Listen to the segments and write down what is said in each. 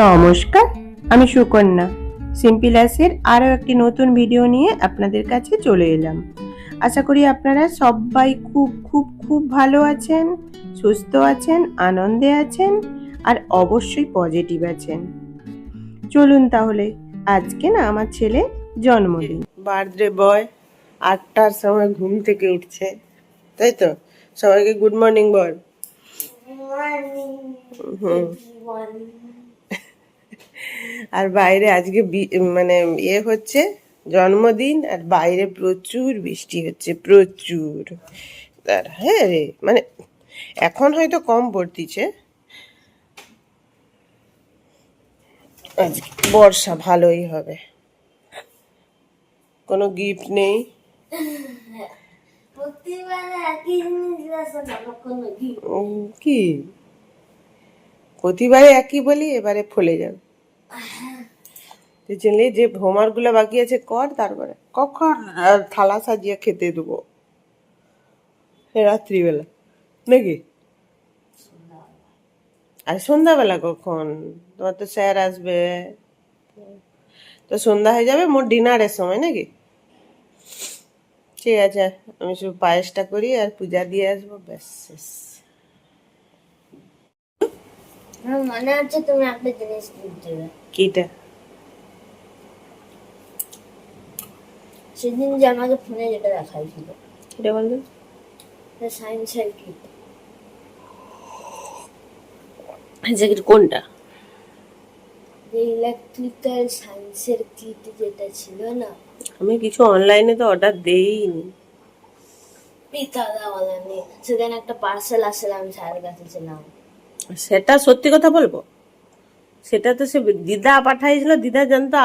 নমস্কার আমি সুকন্যা। সিম্পল অ্যাসের আরও একটি নতুন ভিডিও নিয়ে আপনাদের কাছে চলে এলাম। আশা করি আপনারা সবাই খুব খুব খুব ভালো আছেন সুস্থ আছেন আনন্দে আছেন আর অবশ্যই পজিটিভ আছেন। চলুন তাহলে আজকে না আমার ছেলে জন্মদিন। বার্থডে বয় আটটার সময় ঘুম থেকে উঠছে। তাই তো? সবাইকে গুড মর্নিং বল। হুম। আর বাইরে আজকে মানে ইয়ে হচ্ছে জন্মদিন আর বাইরে প্রচুর বৃষ্টি হচ্ছে প্রচুর। আর হ্যাঁ রে মানে এখন হয়তো কম পড়তিছে। আজকে বর্ষা ভালোই হবে। কোনো গিফট নেই? কি? প্রতিবারে একই বলি এবারে ফলে যাবে। বুঝলি যে হোমওয়ার্ক বাকি আছে, কর তারপরে। কখন? থালা সাজিয়ে খেতে রাত্রিবেলা। নাকি? আর সন্ধ্যাবেলা কখন? তোমার তো স্যার আসবে। তো সন্ধ্যা হয়ে যাবে, মোট ডিনারের সময় নাকি? ঠিক আছে, আমি শুধু পায়েসটা করি আর পূজা দিয়ে আসব, ব্যাস, শেষ। মনে হচ্ছে তুমি একটা জিনিস কিনতে কিটা? সেদিন যে আমাকে ফোনে যেটা দেখাইছিল। কিটা বলতো? সায়েন্সের কিট জ্যাকেট কোনটা? ইলেকট্রিক্যাল সায়েন্সের কিট যেটা ছিল না? আমি কিছু অনলাইনে তো অর্ডার দেইনি। পিতাদা বলা নেই সেদিন একটা পার্সেল আসলে আমি স্যারের কাছে ছিলাম। সেটা সত্যি কথা বলব? সেটা তো সে দিদা পাঠাইছিল দিদা জানতো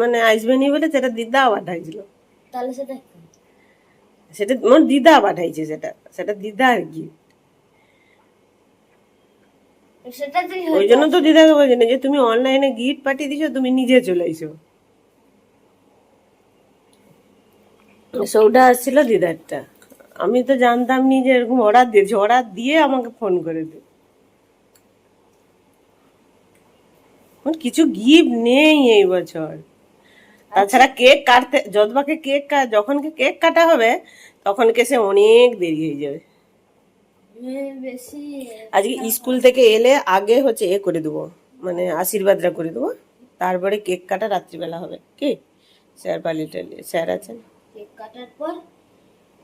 মানে আসবেনি বলে সেটা দিদা পাঠাইছিল। তাহলে সেটা? সেটা দিদা পাঠাইছে সেটা সেটা দিদা আর কি। ওই জন্য তো দিদাকে বলছি না যে তুমি অনলাইনে গিফট পাঠিয়ে দিছো তুমি নিজে চলে আইছো সৌটা আসছিল দিদারটা। আমি তো জানতাম নি যে এরকম অর্ডার দিয়েছে অর্ডার দিয়ে আমাকে ফোন করে দে কিছু গিফট নেই এই বছর। তাছাড়া কেক কাটতে যতবাকে কেক কা- যখন কেক কাটা হবে তখন কে সে অনেক দেরি হয়ে যাবে। হ্যাঁ, আজকে স্কুল থেকে এলে আগে হচ্ছে এ করে দেবো মানে আশীর্বাদটা করে দেবো। তারপরে কেক কাটা রাত্রিবেলা হবে। কি? স্যার পালি টালি স্যার আছেন? কেক কাটার পর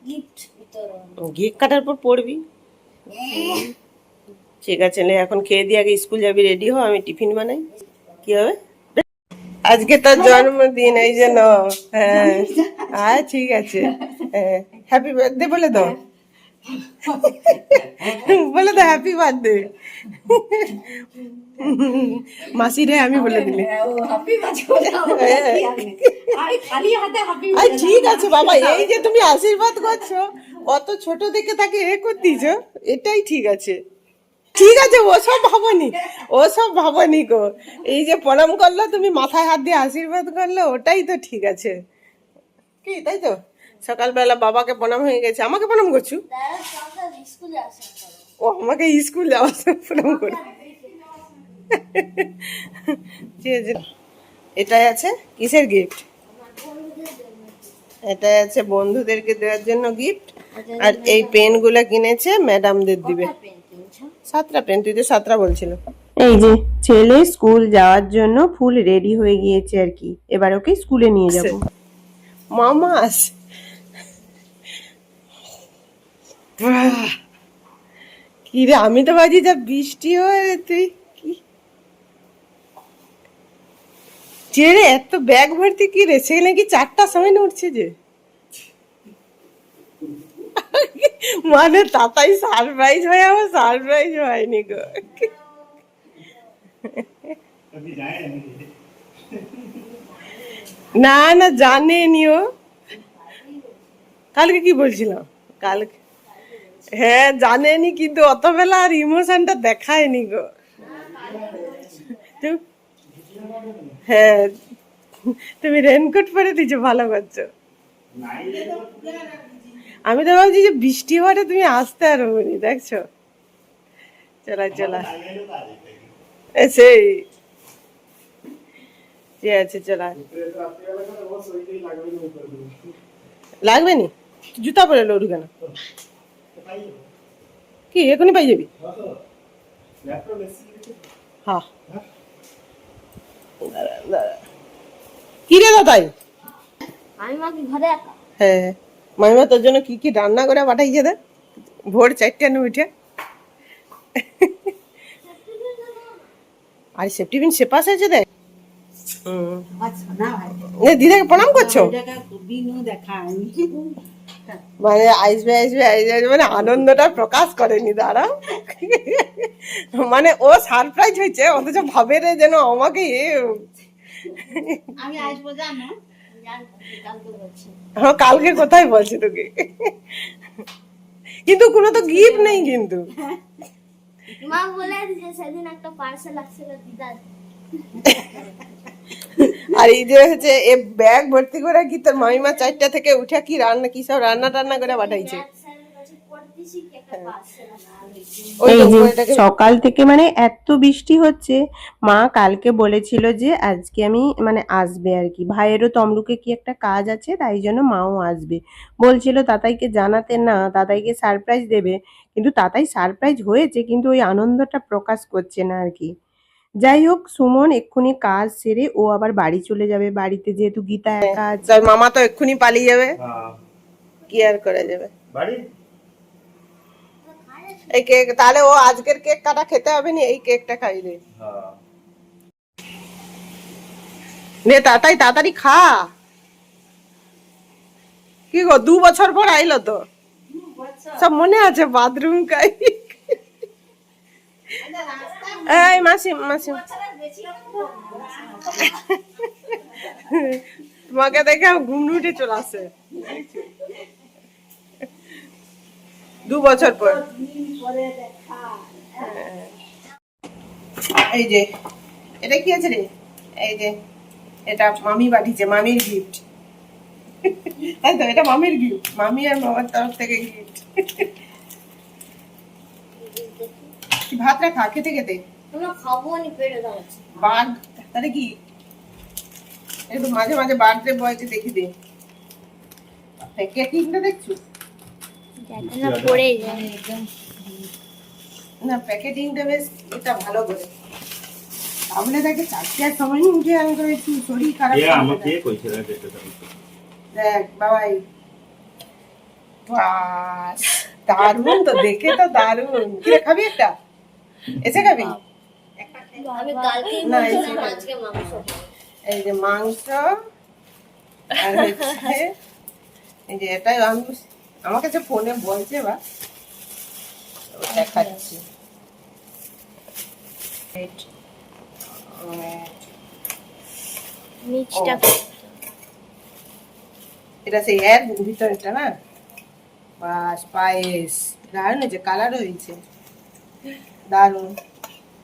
গিফট বিতরণ। কেক কাটার পর পড়বি? ঠিক আছে এখন খেয়ে দিয়ে আগে স্কুল যাবি রেডি হো আমি টিফিন বানাই। কি হবে? আজকে তার জন্মদিন এই জন্য হ্যাঁ। হ্যাঁ ঠিক আছে। হ্যাপি বার্থডে বলে দাও। বলে দাও হ্যাপি বার্থডে মাসি রে আমি বলে দিলি। আই ঠিক আছে বাবা এই যে তুমি আশীর্বাদ করছ কত ছোট দেখে তাকে এ করে দিছো এটাই ঠিক আছে। ঠিক আছে ওসব ভাবনি ওসব ভাবনি গো। এই যে প্রণাম করল তুমি মাথায় হাত দিয়ে আশীর্বাদ করল ওটাই তো ঠিক আছে। কি তাই তো? সকালবেলা বাবাকে প্রণাম হয়ে গেছে। আমাকে প্রণাম করছু? ও আমাকে স্কুল যাওয়ার সময় প্রণাম করে। ঠিক আছে এটাই আছে? কিসের গিফট এটা আছে বন্ধুদেরকে দেওয়ার জন্য গিফট আর এই পেনগুলা কিনেছে ম্যাডামদের দিবে। সাতটা পেন তুই তো সাতটা বলছিল। এই যে ছেলে স্কুল যাওয়ার জন্য ফুল রেডি হয়ে গিয়েছে আর কি। এবার ওকে স্কুলে নিয়ে যাব। মামাস! কি রে আমি তো ভাবছি যা বৃষ্টি হয় তুই কি? রে এত ব্যাগ ভর্তি কি রে? সে নাকি চারটার সময় উঠছে যে। মানে তাতাই সারপ্রাইজ হয়, আমার সারপ্রাইজ হয়নি গো। না না, জানেনি ও। কালকে কি বলছিলাম? কালকে। হ্যাঁ জানেনি, কিন্তু অত বেলা আর ইমোশনটা দেখায়নি গো। হ্যাঁ তুমি রেনকোট পরে দিছো ভালো করছ। আমি তো ভাবছি যে বৃষ্টি হওয়াটা তুমি আসতে আর হবনি দেখছ? চলা চলা। সেই। ঠিক আছে চলো। লাগবে নি? জুতা পরে কেন? কি এখনই পাই যাবি? হ্যাঁ। কি রে দাদাই আমি মাকে ঘরে একা? হ্যাঁ। মামিমা তোর জন্য কি কি রান্না করে পাঠাইছে দে ভোর চারটে উঠে। আর সেফটিপিন সে পাশে আছে দেখ দিদাকে প্রণাম করছ? মানে আসবে আসবে আসবে মানে আনন্দটা প্রকাশ করেনি দাঁড়া। মানে ও সারপ্রাইজ হয়েছে অথচ ভাবে রে যেন আমাকে আমি আসব জানো? হ্যাঁ কালকে কোথায় বলছি তোকে? কিন্তু কোনো তো গিফট নেই কিন্তু। মা বলে যে সেদিন একটা পার্সেল আসছিল দিদার। আর এই যে হচ্ছে এ ব্যাগ ভর্তি করে কি তোর মামিমা চারটা থেকে উঠে কি রান্না কি সব রান্না টান্না করে পাঠাইছে স্যারের কাছে পড়তেছি কি একটা পার্সেল ওই এই যে সকাল থেকে মানে এত বৃষ্টি হচ্ছে মা কালকে বলেছিল যে আজকে আমি মানে আসবে আর কি। ভাইয়েরও তমলুকে কি একটা কাজ আছে তাই জন্য মাও আসবে। বলছিল তাতাইকে জানাতে না তাতাইকে সারপ্রাইজ দেবে কিন্তু তাতাই সারপ্রাইজ হয়েছে কিন্তু ওই আনন্দটা প্রকাশ করছে না আর কি। যাই হোক সুমন এক্ষুনি কাজ সেরে ও আবার বাড়ি চলে যাবে। বাড়িতে যেহেতু গীতা একা আছে। মামা তো এক্ষুনি পালিয়ে যাবে। হ্যাঁ। কি আর করা যাবে? বাড়ি? এই কেক তাহলে ও আজকের কেক কাটা খেতে হবে না এই কেকটা খাই দে হ্যাঁ। নে তাড়াতাড়ি তাড়াতাড়ি খা। কি গো দু বছর পর আইলো তো? সব মনে আছে বাথরুম কাই এই মাসি মাসি। তোমাকে দেখে ঘুম উঠে চলে আসে। দু বছর পর। হ্যাঁ। এই যে এটা কি আছে রে? এই যে এটা মামি পাঠিয়েছে মামির গিফট তাই তো এটা মামির গিফট মামি আর মামার তরফ থেকে গিফট ভাতটা খা খেতে খেতে। বাঘ তাহলে কি? একটু মাঝে মাঝে বার্থডে বয়কে দেখি দে। প্যাকেটিংটা দেখছ? না পড়ে যায়। না প্যাকেটিংটা বেশ এটা ভালো করে। তাহলে দেখে চারটার সময় উঠে আমি তো একটু শরীর খারাপ আমাকে কইছে না যেতে দাও দেখ বাবাই। বাস দারুণ তো দেখে তো দারুণ। কিরে খাবি একটা? এসে খাবি? না, এই যে- মাংস এই যে মাংস আর হচ্ছে এই যে এটাই আমি আমার কাছে ফোনে বলছে বা দেখাচ্ছি। ও। এটা সেই এর ভিতরেটা না? বাস পায়েস দারুণ হয়েছে কালার হয়েছে দারুণ।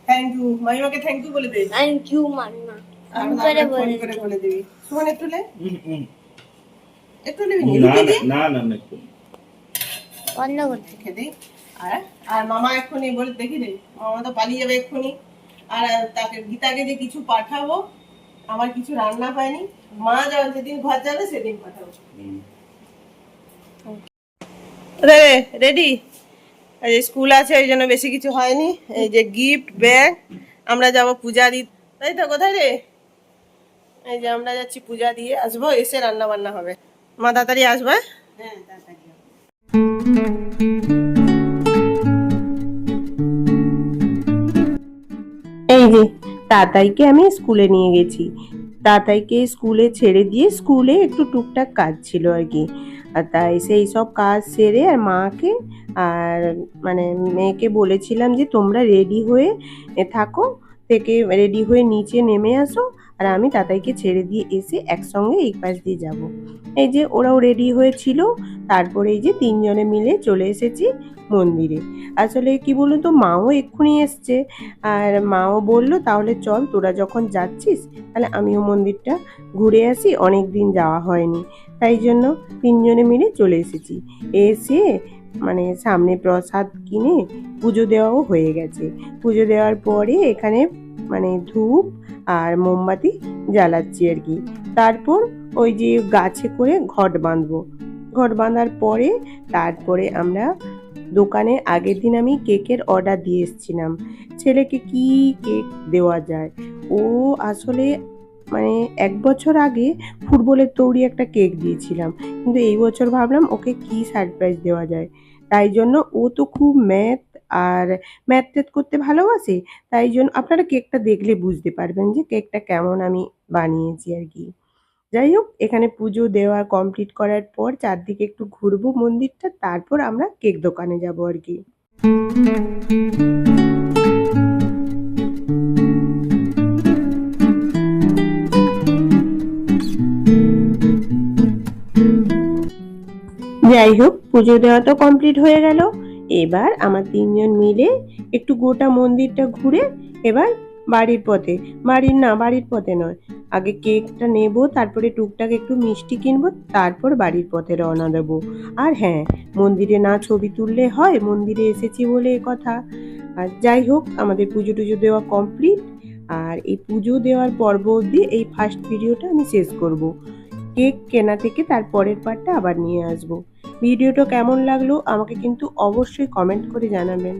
থ্যাংক ইউ মাইমাকে থ্যাংক ইউ বলে দে থ্যাংক ইউ ফোন করে বলে দিবি। সুমন একটু লে। হুম, হুম। একটু নেবি না না, না না না একটু। বন্ধ করতে খেতে আর আর মামা এক্ষুনি বলে দেখি মামা তো পালিয়ে যাবে এক্ষুনি। আর তাকে গীতাকে যে কিছু পাঠাবো আমার কিছু রান্না পায়নি মা যখন যেদিন ঘর যাবে সেদিন পাঠাবো। রে রেডি? এই যে স্কুল আছে ওই জন্য বেশি কিছু হয়নি। এই যে গিফট ব্যাগ আমরা যাব পূজা দিতে তাই তো কোথায় রে? এই যে আমরা যাচ্ছি পূজা দিয়ে আসব এসে রান্না বান্না হবে। মা তাড়াতাড়ি আসবে হ্যাঁ? এই যে তাতাইকে আমি স্কুলে নিয়ে গেছি। তাতাইকে স্কুলে ছেড়ে দিয়ে স্কুলে একটু টুকটাক কাজ ছিল আর কি। আর তাই সেই সব কাজ সেরে আর মাকে আর মানে মেয়েকে বলেছিলাম যে তোমরা রেডি হয়ে থাকো থেকে রেডি হয়ে নিচে নেমে আসো আর আমি তাতাইকে ছেড়ে দিয়ে এসে একসঙ্গে এই পাশ দিয়ে যাব। এই যে ওরাও রেডি হয়েছিল, তারপরে এই যে তিনজনে মিলে চলে এসেছি মন্দিরে। আসলে কি বলুন তো, মাও এক্ষুনি এসছে। আর মাও বলল, তাহলে চল, তোরা যখন যাচ্ছিস, তাহলে আমিও মন্দিরটা ঘুরে আসি অনেক দিন যাওয়া হয়নি। তাই জন্য তিনজনে মিলে চলে এসেছি। এসে মানে সামনে প্রসাদ কিনে পুজো দেওয়াও হয়ে গেছে। পুজো দেওয়ার পরে এখানে মানে ধূপ আর মোমবাতি জ্বালাচ্ছি আর কি। তারপর ওই যে গাছে করে ঘট বাঁধবো। ঘট বাঁধার পরে তারপরে আমরা দোকানে আগের দিন আমি কেকের অর্ডার দিয়ে এসেছিলাম। ছেলেকে কি কেক দেওয়া যায়? ও আসলে মানে এক বছর আগে ফুটবলের তৈরি একটা কেক দিয়েছিলাম। কিন্তু এই বছর ভাবলাম ওকে কি সারপ্রাইজ দেওয়া যায়? তাই জন্য ও তো খুব ম্যাথ আর ম্যাথ ট্যাথ করতে ভালোবাসে, তাই জন্য আপনারা কেকটা দেখলে বুঝতে পারবেন যে কেকটা কেমন আমি বানিয়েছি আর কি। যাই হোক, এখানে পুজো দেওয়া কমপ্লিট করার পর চারদিকে একটু ঘুরবো মন্দিরটা, তারপর আমরা কেক দোকানে যাব আর কি। যাই হোক পুজো দেওয়া তো কমপ্লিট হয়ে গেল। এবার আমার তিনজন মিলে একটু গোটা মন্দিরটা ঘুরে এবার বাড়ির পথে, বাড়ির না, বাড়ির পথে নয়। আগে কেকটা নেব, তারপরে টুকটাক একটু মিষ্টি কিনবো, তারপর বাড়ির পথে রওনা দেবো। আর হ্যাঁ মন্দিরে না ছবি তুললে হয়, মন্দিরে এসেছি বলে এ কথা। আর যাই হোক, আমাদের পুজো টুজো দেওয়া কমপ্লিট আর এই পুজো দেওয়ার পর্ব অবধি এই ফার্স্ট ভিডিওটা আমি শেষ করব। কেক কেনা থেকে তার পরের পার্টটা আবার নিয়ে আসব। ভিডিওটা কেমন লাগল আমাকে কিন্তু অবশ্যই কমেন্ট করে জানাবেন।